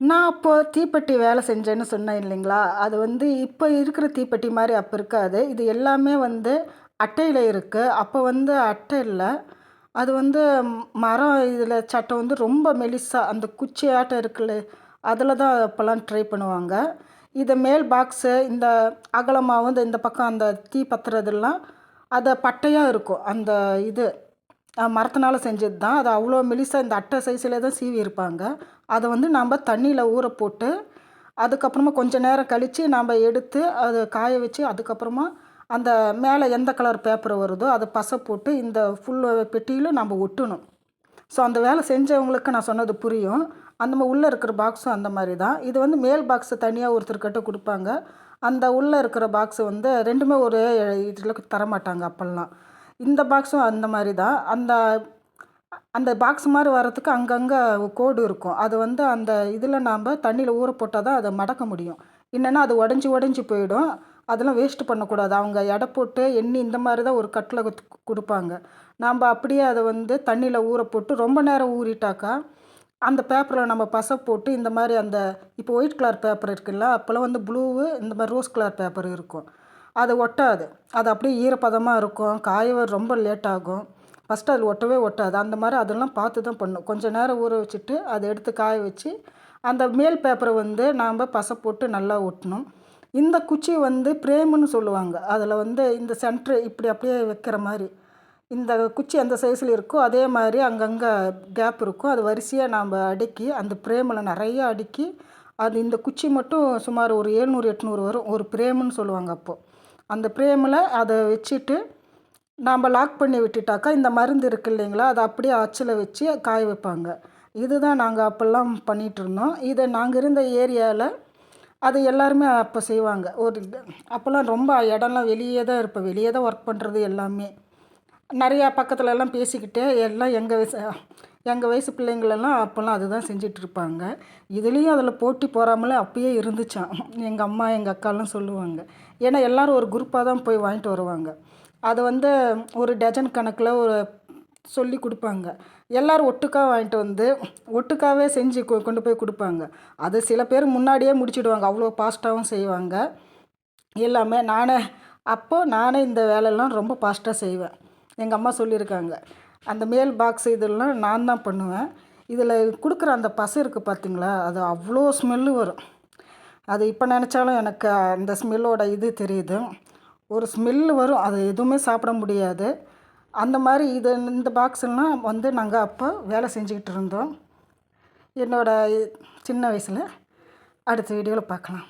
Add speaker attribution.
Speaker 1: நான் அப்போது தீப்பெட்டி வேலை செஞ்சேன்னு சொன்னேன் இல்லைங்களா? அது வந்து இப்போ இருக்கிற தீப்பெட்டி மாதிரி அப்போ இருக்காது. இது எல்லாமே வந்து அட்டையில் இருக்குது அப்போ வந்து அட்டை இல்லை. அது வந்து மரம் இதில் சட்டை வந்து ரொம்ப மெலிசாக அந்த குச்சி ஆட்டம் இருக்குல்ல அதில் தான் அப்போல்லாம் ட்ரை பண்ணுவாங்க. இதை மேல் பாக்ஸு இந்த அகலமாகவும் வந்து இந்த பக்கம் அந்த தீ பத்துறதெல்லாம் அதை பட்டையாக இருக்கும். அந்த இது மரத்தினால செஞ்சது தான் அது அவ்வளோ மெலிசாக இந்த அட்டை சைஸில் தான் சீவி இருப்பாங்க. அதை வந்து நாம் தண்ணியில் ஊற போட்டு அதுக்கப்புறமா கொஞ்சம் நேரம் கழித்து நாம் எடுத்து அதை காய வச்சு அதுக்கப்புறமா அந்த மேலே எந்த கலர் பேப்பர் வருதோ அதை பசை போட்டு இந்த ஃபுல் பெட்டியிலும் நம்ம ஒட்டணும். ஸோ அந்த வேலை செஞ்சவங்களுக்கு நான் சொன்னது புரியும். அந்த மாதிரி உள்ளே இருக்கிற பாக்ஸும் அந்த மாதிரி தான். இது வந்து மேல் பாக்ஸை தனியாக ஒருத்தர்கிட்ட கொடுப்பாங்க. அந்த உள்ளே இருக்கிற பாக்ஸு வந்து ரெண்டுமே ஒரு இதில் தரமாட்டாங்க அப்போல்லாம். இந்த பாக்ஸும் அந்த மாதிரி தான் அந்த அந்த பாக்ஸ் மாதிரி வர்றதுக்கு அங்கங்கே கோடு இருக்கும். அது வந்து அந்த இதில் நாம் தண்ணியில் ஊற போட்டால் தான் அதை மடக்க முடியும். இல்லைன்னா அது உடஞ்சி உடஞ்சி போயிடும். அதெல்லாம் வேஸ்ட்டு பண்ணக்கூடாது. அவங்க எடை போட்டு எண்ணி இந்த மாதிரி தான் ஒரு கட்டில் கொடுப்பாங்க. நாம் அப்படியே அதை வந்து தண்ணியில் ஊற போட்டு ரொம்ப நேரம் ஊறிட்டாக்கா அந்த பேப்பரில் நம்ம பசை போட்டு இந்த மாதிரி அந்த இப்போ ஒயிட் கலர் பேப்பர் இருக்குல்ல அப்போல்லாம் வந்து ப்ளூவு இந்த மாதிரி ரோஸ் கலர் பேப்பர் இருக்கும். அது ஒட்டாது. அது அப்படியே ஈரப்பதமாக இருக்கும். காய ரொம்ப லேட் ஆகும். ஃபஸ்ட்டு அது ஒட்டவே ஒட்டாது. அந்த மாதிரி அதெல்லாம் பார்த்து தான் பண்ணும். கொஞ்சம் நேரம் ஊற வச்சுட்டு அதை எடுத்து காய வச்சு அந்த மேல் பேப்பரை வந்து நாம் பசை போட்டு நல்லா ஒட்டணும். இந்த குச்சி வந்து பிரேமுன்னு சொல்லுவாங்க. அதில் வந்து இந்த சென்ட்ரு இப்படி அப்படியே வைக்கிற மாதிரி. இந்த குச்சி எந்த சைஸில் இருக்கோ அதே மாதிரி அங்கங்கே கேப் இருக்கும். அது வரிசையாக நாம் அடுக்கி அந்த பிரேமில் நிறைய அடுக்கி அது இந்த குச்சி மட்டும் சுமார் ஒரு ஏழ்நூறு எட்நூறு வரும். ஒரு பிரேமுன்னு சொல்லுவாங்க அப்போது அந்த ஃப்ரேமில் அதை வச்சுட்டு நாம் லாக் பண்ணி விட்டுட்டாக்கா இந்த மருந்து இருக்குது இல்லைங்களா அதை அப்படியே அச்சில் வச்சு காய வைப்பாங்க. இதுதான் நாங்கள் அப்போல்லாம் பண்ணிகிட்ருந்தோம் இதை நாங்கள் இருந்த ஏரியாவில் அது எல்லாருமே அப்போ செய்வாங்க. ஒரு அப்போல்லாம் ரொம்ப இடம்லாம் வெளியே தான் இருப்போம். வெளியே தான் ஒர்க் பண்ணுறது எல்லாமே. நிறையா பக்கத்துல எல்லாம் எல்லாம் எங்கள் எங்கள் வயசு பிள்ளைங்களெல்லாம் அப்போல்லாம் அதுதான் செஞ்சிட்ருப்பாங்க. இதுலேயும் அதில் போட்டி போகாமலே அப்பயே இருந்துச்சான் எங்கள் அம்மா எங்கள் அக்காலாம் சொல்லுவாங்க. ஏன்னா எல்லோரும் ஒரு குரூப்பாக தான் போய் வாங்கிட்டு வருவாங்க. அதை வந்து ஒரு டஜன் கணக்கில் ஒரு சொல்லி கொடுப்பாங்க. எல்லோரும் ஒட்டுக்கா வாங்கிட்டு வந்து ஒட்டுக்காவே செஞ்சு கொ கொண்டு போய் கொடுப்பாங்க. அது சில பேர் முன்னாடியே முடிச்சுடுவாங்க. அவ்வளோ ஃபாஸ்ட்டாகவும் செய்வாங்க. எல்லாமே நானே அப்போது நானே இந்த வேலையெல்லாம் ரொம்ப ஃபாஸ்ட்டாக செய்வேன். எங்கள் அம்மா சொல்லியிருக்காங்க. அந்த மேல் பாக்ஸ் இதெல்லாம் நான் தான் பண்ணுவேன். இதில் கொடுக்குற அந்த பசை இருக்குது பார்த்திங்களா அது அவ்வளோ ஸ்மெல்லு வரும். அது இப்போ நினச்சாலும் எனக்கு அந்த ஸ்மெல்லோட இது தெரியுது. ஒரு ஸ்மெல்லு வரும் அது எதுவுமே சாப்பிட முடியாது. அந்த மாதிரி இது இந்த பாக்ஸ்லாம் வந்து நாங்கள் அப்போ வேலை செஞ்சுக்கிட்டு இருந்தோம். என்னோடய சின்ன வயசில். அடுத்த வீடியோவில் பார்க்கலாம்.